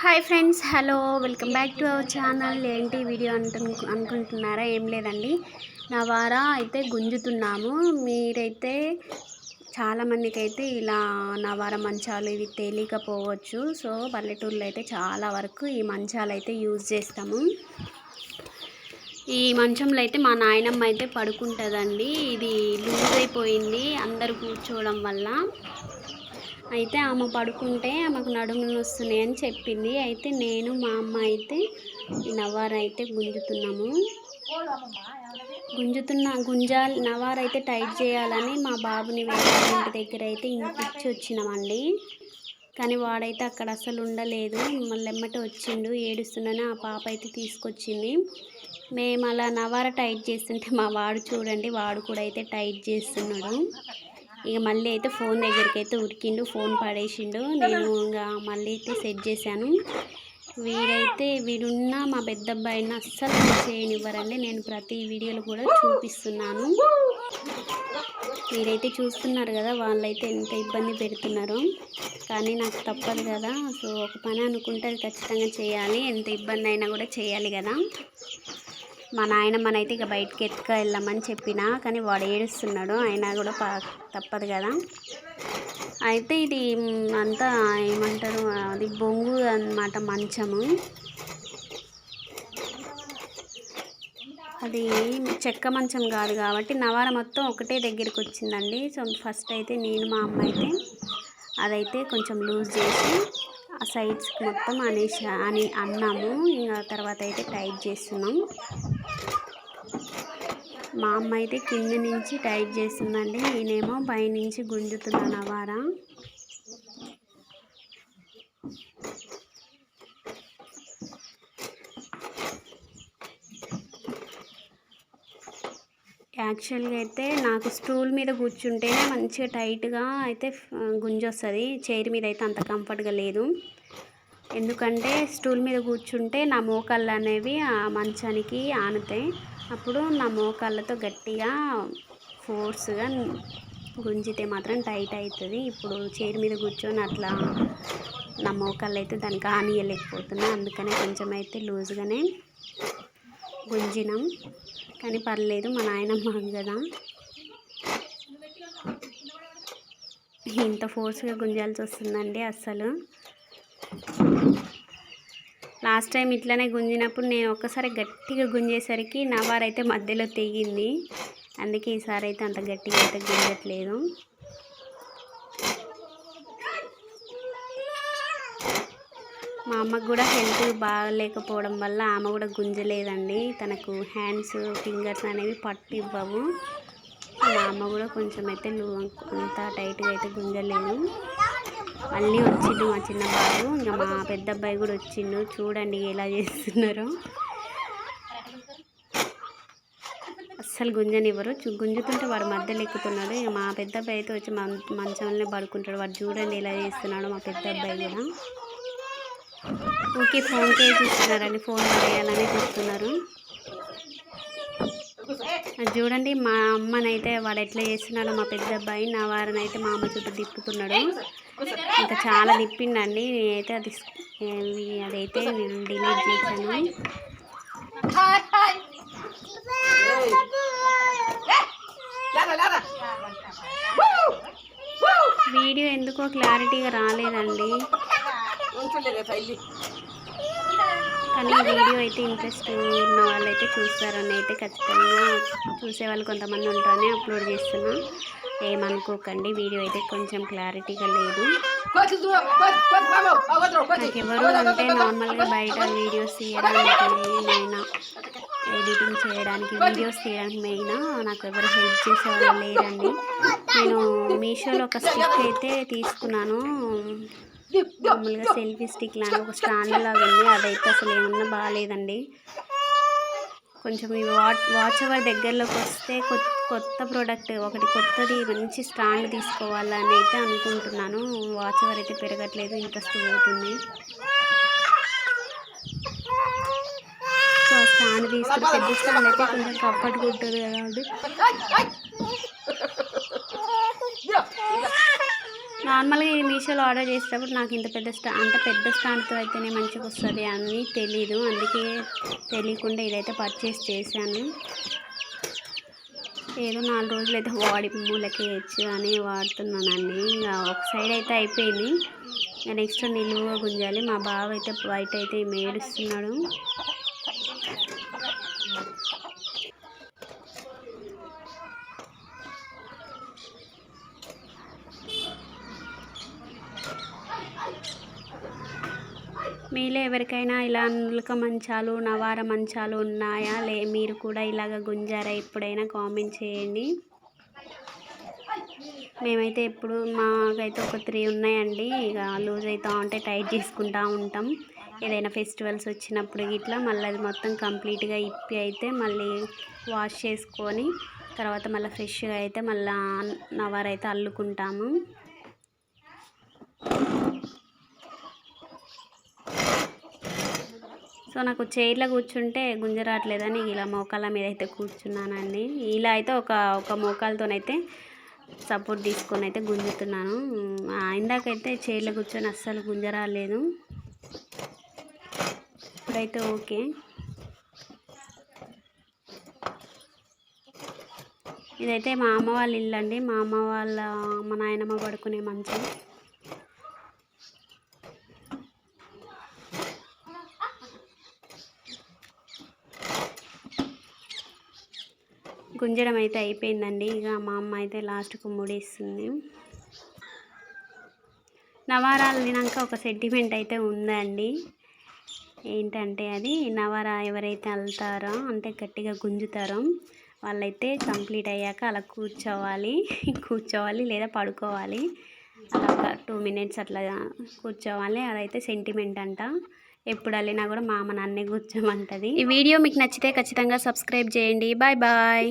Hi friends hello welcome back to our channel. ఏంటి video అంటు అనుకుంటున్నారా? ఏం లేదండి. నా వారా అయితే గుంజుతున్నాము. మీరైతే చాలామందికి అయితే ఇలా నవార మంచాలు ఇవి తెలియకపోవచ్చు సో పల్లెటూరులో అయితే చాలా వరకు ఈ మంచాలు అయితే యూజ్ చేస్తాము. ఈ మంచంలో అయితే మా నాయనమ్మ అయితే పడుకుంటుందండి. ఇది లూజ్ అయిపోయింది అందరు కూర్చోవడం వల్ల. అయితే ఆమె పడుకుంటే ఆమెకు నడుములు వస్తున్నాయి అని చెప్పింది. అయితే నేను మా అమ్మ అయితే నవారు అయితే గుంజుతున్నాము. గుంజుతున్న గుంజాలి నవారు అయితే టైట్ చేయాలని మా బాబుని వేరే ఇంటి దగ్గర అయితే ఇంటిచ్చి వచ్చినామండి. కానీ వాడైతే అక్కడ అసలు ఉండలేదు. మళ్ళీ ఎమ్మటి వచ్చిండు ఏడుస్తున్నాను ఆ పాప అయితే తీసుకొచ్చింది. మేము అలా నవార టైట్ చేస్తుంటే మా వాడు చూడండి వాడు కూడా అయితే టైట్ చేస్తున్నాడు. ఇక మళ్ళీ అయితే ఫోన్ దగ్గరికి అయితే ఉరికిండు ఫోన్ పడేసిండు. నేను ఇంకా మళ్ళీ అయితే సెట్ చేశాను. వీడైతే వీడున్న మా పెద్ద అబ్బాయిని అస్సలు చేయనివ్వరండి. నేను ప్రతి వీడియోలో కూడా చూపిస్తున్నాను. మీరైతే చూస్తున్నారు కదా వాళ్ళైతే ఎంత ఇబ్బంది పెడుతున్నారో. కానీ నాకు తప్పదు కదా. సో ఒక పని అనుకుంటే అది ఖచ్చితంగా చేయాలి. ఎంత ఇబ్బంది అయినా కూడా చేయాలి కదా. మా నాయనమ్మనైతే ఇక బయటకి ఎత్తుక వెళ్ళమని చెప్పిన కానీ వాడు ఏడుస్తున్నాడు. అయినా కూడా తప్పదు కదా. అయితే ఇది అంతా ఏమంటారు అది బొంగు అన్నమాట మంచము. అది చెక్క మంచం కాదు కాబట్టి నవార మొత్తం ఒకటే దగ్గరికి వచ్చిందండి. సో ఫస్ట్ అయితే నేను మా అమ్మ అయితే అదైతే కొంచెం లూజ్ చేసి సైడ్స్ మొత్తం అనేసి అని అన్నాము. ఇంకా తర్వాత అయితే టైట్ చేస్తున్నాం. మా అమ్మ అయితే కింద నుంచి టైట్ చేస్తుందండి. నేనేమో పైనుంచి గుంజుతున్నాను అవారా యాక్చువల్గా అయితే నాకు స్టూల్ మీద కూర్చుంటేనే మంచిగా టైట్గా అయితే గుంజొస్తుంది. చైర్ మీద అయితే అంత కంఫర్ట్గా లేదు. ఎందుకంటే స్టూల్ మీద కూర్చుంటే నా మోకాళ్ళు అనేవి ఆ మంచానికి ఆనుతాయి. అప్పుడు నా మోకాళ్ళతో గట్టిగా ఫోర్స్గా గుంజితే మాత్రం టైట్ అవుతుంది ఇప్పుడు చైర్ మీద కూర్చొని అట్లా నా మోకాళ్ళు అయితే దానికి ఆనియలేకపోతున్నా. అందుకనే కొంచెం అయితే లూజ్గానే గుంజినాం. కానీ పర్లేదు మా నాయనమ్మ కదా. ఇంత ఫోర్స్గా గుంజాల్సి వస్తుందండి అస్సలు. లాస్ట్ టైం ఇట్లానే గుంజినప్పుడు నేను ఒక్కసారి గట్టిగా గుంజేసరికి నవారైతే మధ్యలో తెగింది. అందుకే ఈసారి అయితే అంత గట్టిగా అయితే గుంజట్లేదు. మా అమ్మకు కూడా హెల్త్ బాగలేకపోవడం వల్ల ఆమె కూడా గుంజలేదండి. తనకు హ్యాండ్స్ ఫింగర్స్ అనేవి పట్టు ఇవ్వవు. మా అమ్మ కూడా కొంచెం అయితే లూ అంత టైట్గా అయితే గుంజలేదు. మళ్ళీ వచ్చిండు మా చిన్న బాబు. ఇంకా మా పెద్ద అబ్బాయి కూడా వచ్చిండు. చూడండి ఎలా చేస్తున్నారో. అస్సలు గుంజనివ్వరు. చు- గుంజుతుంటే వాడు మధ్యలో ఎక్కుతున్నాడు. ఇక మా పెద్ద అబ్బాయి అయితే వచ్చి మం పడుకుంటాడు. వాడు చూడండి ఎలా చేస్తున్నాడు మా పెద్ద అబ్బాయి కూడా. ఓకే ఫోన్కే చూస్తున్నారండి ఫోన్ పడేయాలని చూస్తున్నారు. అది చూడండి మా అమ్మనైతే వాడు ఎట్లా చేస్తున్నాడో మా పెద్ద అబ్బాయి నా వారిని అయితే మా అమ్మ చుట్టూ తిప్పుతున్నాడు. ఇంకా చాలా తిప్పిండండి నేనైతే అది అదైతే నేను డిలీట్ చేశాను. వీడియో ఎందుకో క్లారిటీగా రాలేదండి. కానీ వీడియో అయితే ఇంట్రెస్ట్ ఉన్న వాళ్ళైతే చూస్తారని అయితే ఖచ్చితంగా చూసే వాళ్ళు కొంతమంది ఉంటారని అప్లోడ్ చేస్తున్నా. ఏమనుకోకండి వీడియో అయితే కొంచెం క్లారిటీగా లేదు. నాకు ఎవరు అంటే నార్మల్గా బయట వీడియోస్ తీయడానికి మెయిన్ ఎడిటింగ్ చేయడానికి వీడియోస్ తీయడానికి మెయిన్ నాకు ఎవరు హెల్ప్ చేసే వాళ్ళు లేరండి. నేను మీషోలో ఒక స్టిక్ అయితే తీసుకున్నాను. మామూలుగా సెల్ఫీ స్టిక్ లాగా ఒక స్టాండ్ లాగా ఉంది. అదైతే అసలు ఏమన్నా బాగాలేదండి కొంచెం ఈ వాచ్ వాచ్ అవర్ దగ్గరలోకి వస్తే కొత్త కొత్త ప్రోడక్ట్ ఒకటి కొత్తది మంచి స్టాండ్ తీసుకోవాలని అయితే అనుకుంటున్నాను. వాచ్ అవర్ అయితే పెరగట్లేదు ఇంట్రెస్ట్ పోతుంది. సో ఆ స్టాండ్ తీసుకుని పెద్ద స్టాండ్ అయితే కొంచెం కంఫర్ట్గా ఉంటుంది కదా అండి. నార్మల్గా ఈ మీషోలో ఆర్డర్ చేసేటప్పుడు నాకు ఇంత పెద్ద స్టా అంటే పెద్ద స్టాండ్తో అయితేనే మంచిగా వస్తుంది అని తెలీదు. అందుకే తెలియకుండా ఇదైతే పర్చేస్ చేశాను. ఏదో నాలుగు రోజులు అయితే వాడి మూలకి వేయచ్చు అని వాడుతున్నానండి. ఇంకా ఒక సైడ్ అయితే అయిపోయింది. నెక్స్ట్ నిలువుగా గుంజాలి. మా బావ అయితే బయట అయితే మేడుస్తున్నాడు మీలో ఎవరికైనా ఇలా నులక మంచాలు నవార మంచాలు ఉన్నాయా? లే మీరు కూడా ఇలాగ గుంజారా? ఎప్పుడైనా కామెంట్ చేయండి. మేమైతే ఎప్పుడు మాకైతే ఒక త్రీ ఉన్నాయండి. ఇక లూజ్ అవుతూ ఉంటే టైట్ చేసుకుంటూ ఉంటాం. ఏదైనా ఫెస్టివల్స్ వచ్చినప్పుడు ఇట్లా మళ్ళీ అది మొత్తం కంప్లీట్గా ఇప్పి అయితే మళ్ళీ వాష్ చేసుకొని తర్వాత మళ్ళీ ఫ్రెష్గా అయితే మళ్ళీ నవారైతే అయితే అల్లుకుంటాము. సో నాకు చైర్లో కూర్చుంటే గుంజరాట్లేదని ఇలా మోకాళ్ళ మీద అయితే కూర్చున్నానండి. ఇలా అయితే ఒక ఒక మోకాలతోనైతే సపోర్ట్ తీసుకొని అయితే గుంజుతున్నాను. ఇందాకైతే చైర్లో కూర్చొని అస్సలు గుంజరాలేదు ఇప్పుడైతే ఓకే. ఇదైతే మా అమ్మ వాళ్ళ ఇల్లు అండి. మా అమ్మ వాళ్ళ మా నాయనమ్మ పడుకునే మంచం. గుంజడం అయితే అయిపోయిందండి. ఇక మా అమ్మ అయితే లాస్ట్కు ముడేస్తుంది నవారాలు తినాక ఒక సెంటిమెంట్ అయితే ఉందండి. ఏంటంటే అది నవారా ఎవరైతే అల్లుతారో అంటే గట్టిగా గుంజుతారో వాళ్ళైతే కంప్లీట్ అయ్యాక అలా కూర్చోవాలి. కూర్చోవాలి లేదా పడుకోవాలి. అలా ఒక టూ మినిట్స్ అట్లా కూర్చోవాలి. అదైతే సెంటిమెంట్ అంట. ఎప్పుడు వెళ్ళినా కూడా మా అమ్మ నన్నే కూర్చోమంటది. ఈ వీడియో మీకు నచ్చితే ఖచ్చితంగా సబ్స్క్రైబ్ చేయండి. Bye bye.